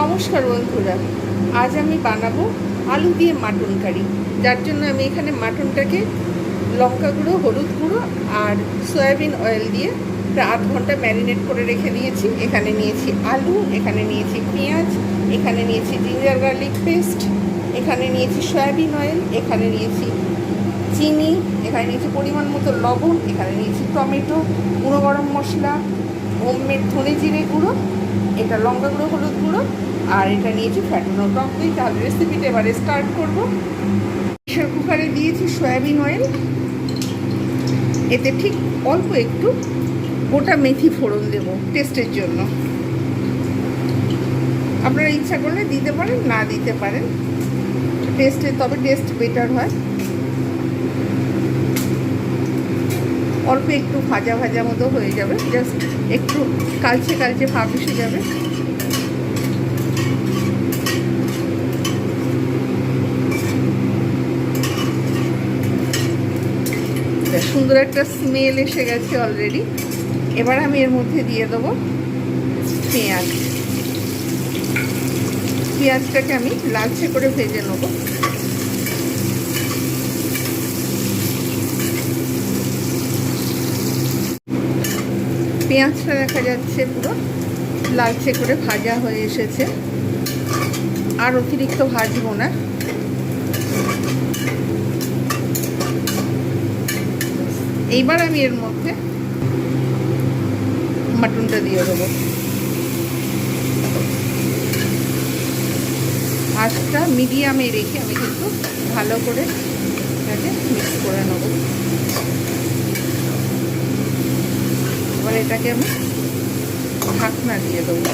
নমস্কার বন্ধুরা, আজ আমি বানাবো আলু দিয়ে মাটন কারি। যার জন্য আমি এখানে মাটনটাকে লঙ্কা গুঁড়ো, হলুদ গুঁড়ো আর সয়াবিন অয়েল দিয়ে প্রায় আধ ঘণ্টা ম্যারিনেট করে রেখে দিয়েছি। এখানে নিয়েছি আলু, এখানে নিয়েছি পেঁয়াজ, এখানে নিয়েছি জিঞ্জার গার্লিক পেস্ট, এখানে নিয়েছি সয়াবিন অয়েল, এখানে নিয়েছি চিনি, এখানে নিয়েছি পরিমাণ মতো লবণ, এখানে নিয়েছি টমেটো, গুঁড়ো গরম মশলা হোমমেড ধনে জিরে গুঁড়ো এটা লঙ্কা গুঁড়ো, হলুদ গুঁড়ো, আর এটা নিয়েছি ফ্যাটানো টক দই তাহলে রেসিপিটা এবারে স্টার্ট করব। প্রেশার কুকারে দিয়েছি সয়াবিন অয়েল এতে ঠিক অল্প একটু গোটা মেথি ফোড়ন দেব টেস্টের জন্য। আপনারা ইচ্ছা করলে দিতে পারেন, না দিতে পারেন। টেস্টে তবে টেস্ট বেটার হয়। অল্প একটু ভাজা ভাজা মতো হয়ে যাবে। জাস্ট একটু কালচে কালচে ভাব এসে যাবে। সুন্দর একটা স্মেল এসে গেছে অলরেডি এবার আমি এর মধ্যে দিয়ে দেবো পেঁয়াজ। পেঁয়াজটাকে আমি লালচে করে ভেজে নেব। পেঁয়াজটা দেখা যাচ্ছে পুরো। লালচে করে ভাজা হয়ে এসেছে। আর অতিরিক্ত ভাজবো না। এইবার আমি এর মধ্যে মাটনটা দিয়ে দেবো। আঁচটা মিডিয়ামে রেখে আমি কিন্তু ভালো করে এটাকে মিক্স করে নেব। এবার এটাকে আমি ঢাকনা দিয়ে দেবো।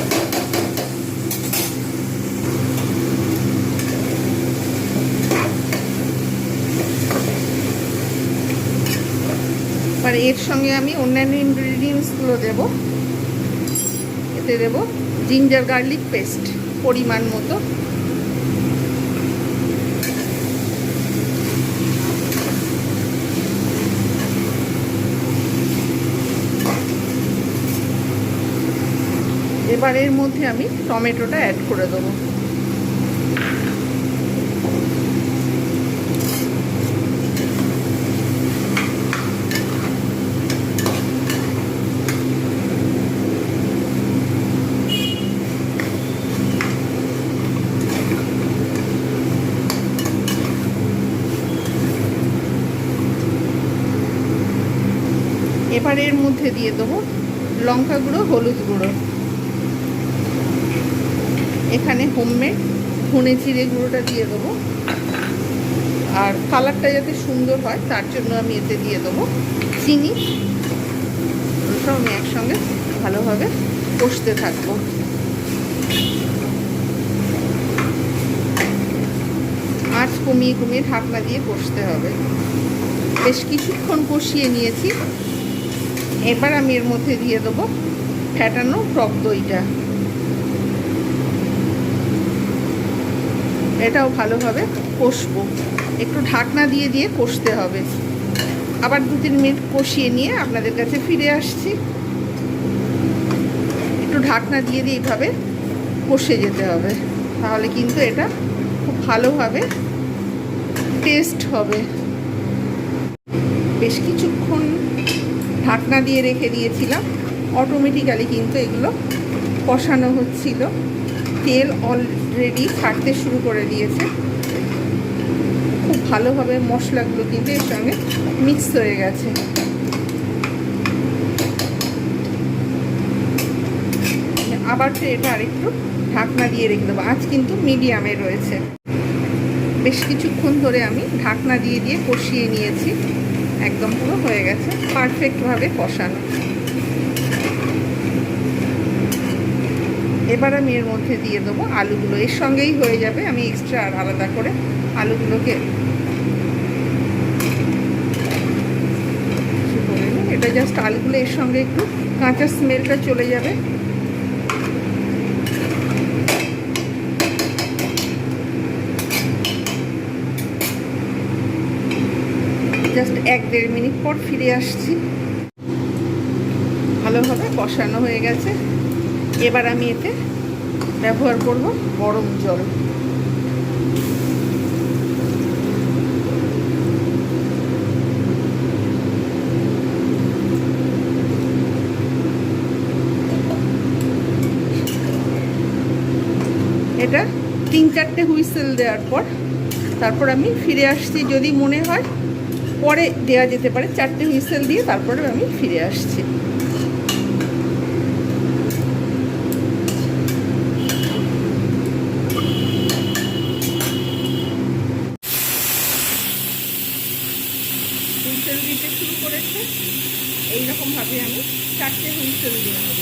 এবার এর সঙ্গে আমি অন্যান্য ইনগ্রিডিয়েন্টসগুলো দেব। এতে দেবো জিঞ্জার গার্লিক পেস্ট পরিমাণ মতো এবার এর মধ্যে আমি টমেটোটা অ্যাড করে দেবো। এবার এর মধ্যে দিয়ে দেবো লঙ্কা গুঁড়ো, হলুদ গুঁড়ো। এখানে হোমমেড ধনে জিরে গুঁড়োটা দিয়ে দেবো। আর কালারটা যাতে সুন্দর হয়, তার জন্য আমি এতে দিয়ে দেবো চিনি। ওটাও আমি একসঙ্গে ভালোভাবে কষতে থাকব। আঁচ কমিয়ে কমিয়ে ঢাকনা দিয়ে কষতে হবে। বেশ কিছুক্ষণ কষিয়ে নিয়েছি। এবার আমি এর মধ্যে দিয়ে দেবো ফ্যাটানো টক দইটা। এটাও ভালোভাবে কষবো। একটু ঢাকনা দিয়ে দিয়ে কষতে হবে। আবার দু তিন মিনিট কষিয়ে নিয়ে আপনাদের কাছে ফিরে আসছি। একটু ঢাকনা দিয়ে দিয়ে এইভাবে কষে যেতে হবে। তাহলে কিন্তু এটা খুব ভালোভাবে টেস্ট হবে। বেশ কিছুক্ষণ ঢাকনা দিয়ে রেখে দিয়েছিলাম। অটোমেটিক্যালি কিন্তু এগুলো কষানো হচ্ছিল। তেল অলরেডি ছাড়তে শুরু করে দিয়েছে। খুব ভালোভাবে মশলাগুলো কিন্তু এর সঙ্গে মিক্স হয়ে গেছে। আবার তো এটা আরেকটু ঢাকনা দিয়ে রেখে দেবো। আজ কিন্তু মিডিয়ামে রয়েছে। বেশ কিছুক্ষণ ধরে আমি ঢাকনা দিয়ে দিয়ে কষিয়ে নিয়েছি। একদম পুরো হয়ে গেছে। পারফেক্টভাবে কষানো। এবার আমি এর মধ্যে দিয়ে দেবো আলুগুলো। এর সঙ্গেই হয়ে যাবে আমি এক্সট্রা আর আলাদা করে আলুগুলোকে এটা জাস্ট আলুগুলো এর সঙ্গে একটু কাঁচা স্মেলটা চলে যাবে। জাস্ট এক দেড় মিনিট পর ফিরে আসছি। ভালোভাবে কষানো হয়ে গেছে। এবার আমি এতে ব্যবহার করব গরম জল। এটা তিন চারটে হুইসেল দেওয়ার পর তারপর আমি ফিরে আসছি, যদি মনে হয়। পরে দেওয়া যেতে পারে, চারটে হুইসেল দিয়ে তারপরে আমি ফিরে আসছি হুইসেল দিতে শুরু করেছে এইরকমভাবে আমি চারটে হুইসেল দিয়ে নেব।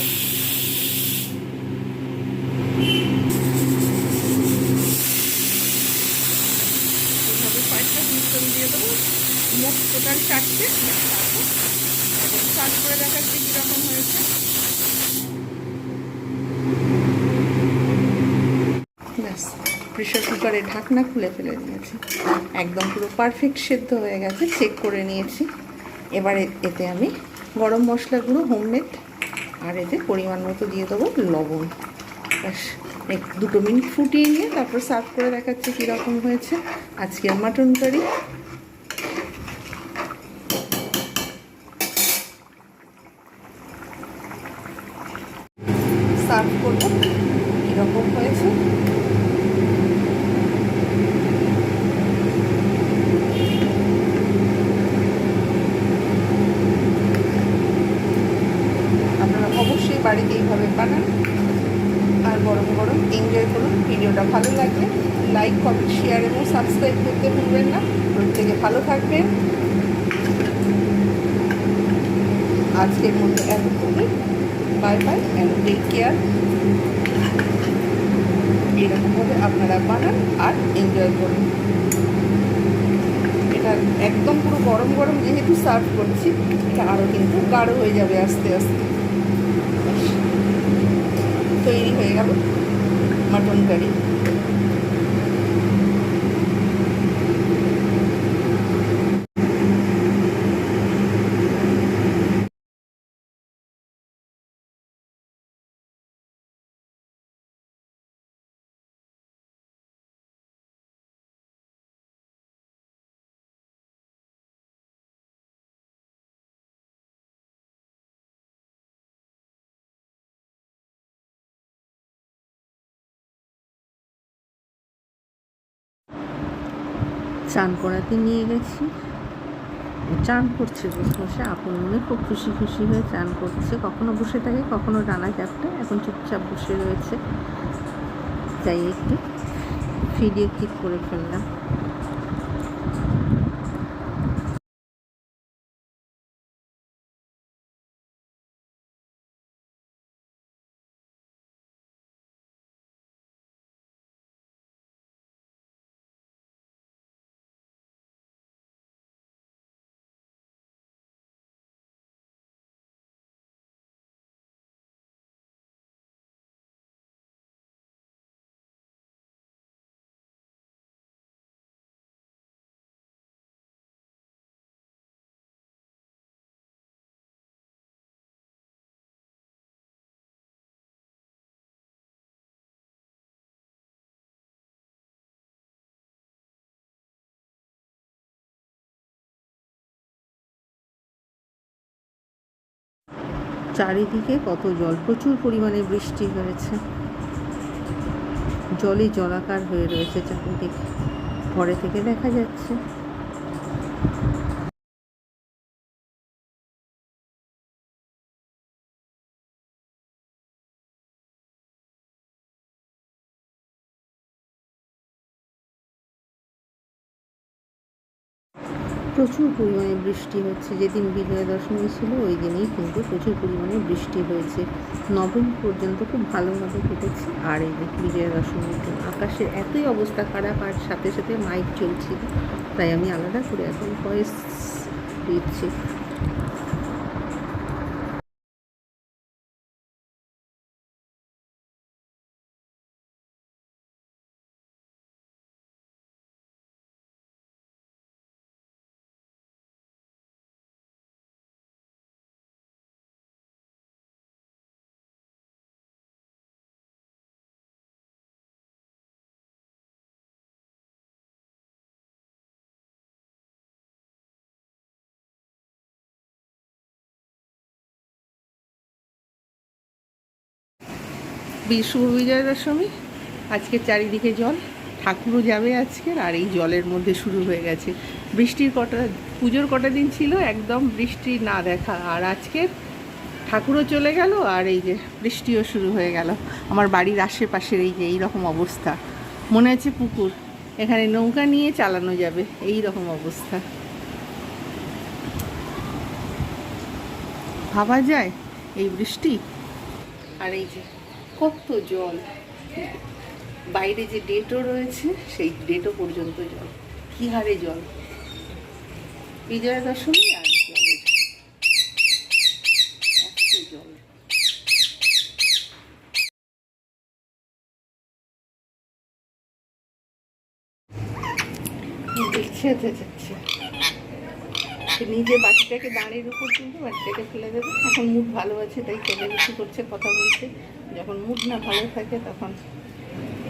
দিয়ে দেবো। চারটে। হয়েছে। প্রেশার কুকারে ঢাকনা খুলে ফেলে দিয়েছি। একদম পুরো পারফেক্ট সেদ্ধ হয়ে গেছে, চেক করে নিয়েছি। এবারে এতে আমি গরম মশলা গুঁড়ো হোমমেড আর এতে পরিমাণ মতো দিয়ে দেবো লবণ। ব্যাস দুটো মিনিট ফুটিয়ে নিয়ে তারপর সার্ভ করে দেখাচ্ছে কীরকম হয়েছে। আজকের মাটন কারি সার্ভ করব কীরকম হয়েছে আপনারা অবশ্যই বাড়িতে এইভাবে বানান। আর গরম গরম এনজয় করুন। ভিডিওটা ভালো লাগলে লাইক কমেন্ট শেয়ার এবং সাবস্ক্রাইব করতে ভুলবেন না। প্রত্যেকে ভালো থাকবেন। আজকের মতো এতটুকুই। Bye bye and take care এরকমভাবে আপনারা বানান আর এনজয় করুন। এটা একদম পুরো গরম গরম যেহেতু সার্ভ করছি, এটা আরও কিন্তু গাঢ় হয়ে যাবে আস্তে আস্তে। তৈরি হয়ে গেল চান করাতে নিয়ে গেছি। চান করছে বসে বসে আপন মনে খুব খুশি খুশি হয়ে চান করছে। কখনো বসে থাকে, কখনো ডানা চাপটা এখন চুপচাপ বসে রয়েছে। তাই একটু ভিডিও ক্লিক করে ফেললাম। চারিদিকে কত জল? প্রচুর পরিমাণে বৃষ্টি হয়েছে। জলে জলাকার হয়ে রয়েছে চারিদিকে। পরে থেকে দেখা যাচ্ছে। প্রচুর পরিমাণে বৃষ্টি হচ্ছে। যেদিন বিজয়া দশমী ছিল, ওই দিনেই কিন্তু প্রচুর পরিমাণে বৃষ্টি হয়েছে। নবম পর্যন্ত খুব ভালোভাবে কেটেছে। আর এই যে বিজয়া দশমীর দিন আকাশের এতই অবস্থা খারাপ আর সাথে সাথে মাইক চলছিল, তাই আমি আলাদা করে এখন ভয়েস দিচ্ছি। শুভ বিজয়া দশমী, আজকে চারিদিকে জল, ঠাকুরও যাবে আজকে, আর এই জলের মধ্যে শুরু হয়ে গেছে। বৃষ্টির কটা, পুজোর কটা দিন ছিল, একদম বৃষ্টি না দেখা, আর আজকে ঠাকুরও চলে গেল, আর এই যে বৃষ্টিও শুরু হয়ে গেল। আমার বাড়ির আশেপাশের এই যে, এই রকম অবস্থা। মনে আছে পুকুর, এখানে নৌকা নিয়ে চালানো যাবে, এই রকম অবস্থা। ভাবা যায় এই বৃষ্টি? আর এই যে কত জল বাইরে যে ডেটও রয়েছে, সেই ডেটও পর্যন্ত জল। কি হারে জল? বিজয়া দশমী আর জলের জল। দেখছে। নিজে বাচ্চাটাকে দাঁড়ের উপর তুলবে বাটিটাকে ফেলে দেবে। এখন মুড ভালো আছে, তাই তেলে বেশি করছে, কথা বলছে। যখন মুড না ভালো থাকে, তখন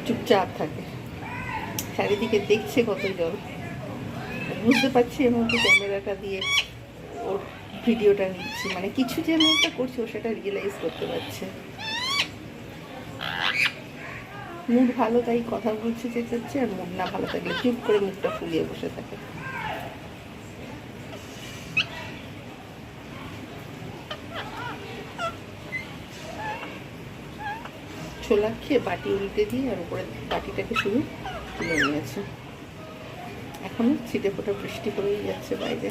চুপচাপ থাকে। চারিদিকে দেখছে কত জল। বুঝতে পারছি এর মধ্যে ক্যামেরাটা দিয়ে ওর ভিডিওটা নিচ্ছি। মানে কিছু যে আমি করছি, ও সেটা রিয়েলাইজ করতে পারছে। মুড ভালো, তাই কথা বলছে, চেঁচাচ্ছে, আর মুড না ভালো থাকলে চুপ করে মুখটা ফুলিয়ে বসে থাকে। ছোলা খেয়ে বাটি উল্টে দিয়ে আর উপরে বাটিটাকে শুধু তুলে নিয়েছে। এখনও ছিটে ফোটা বৃষ্টি পড়েই যাচ্ছে বাইরে।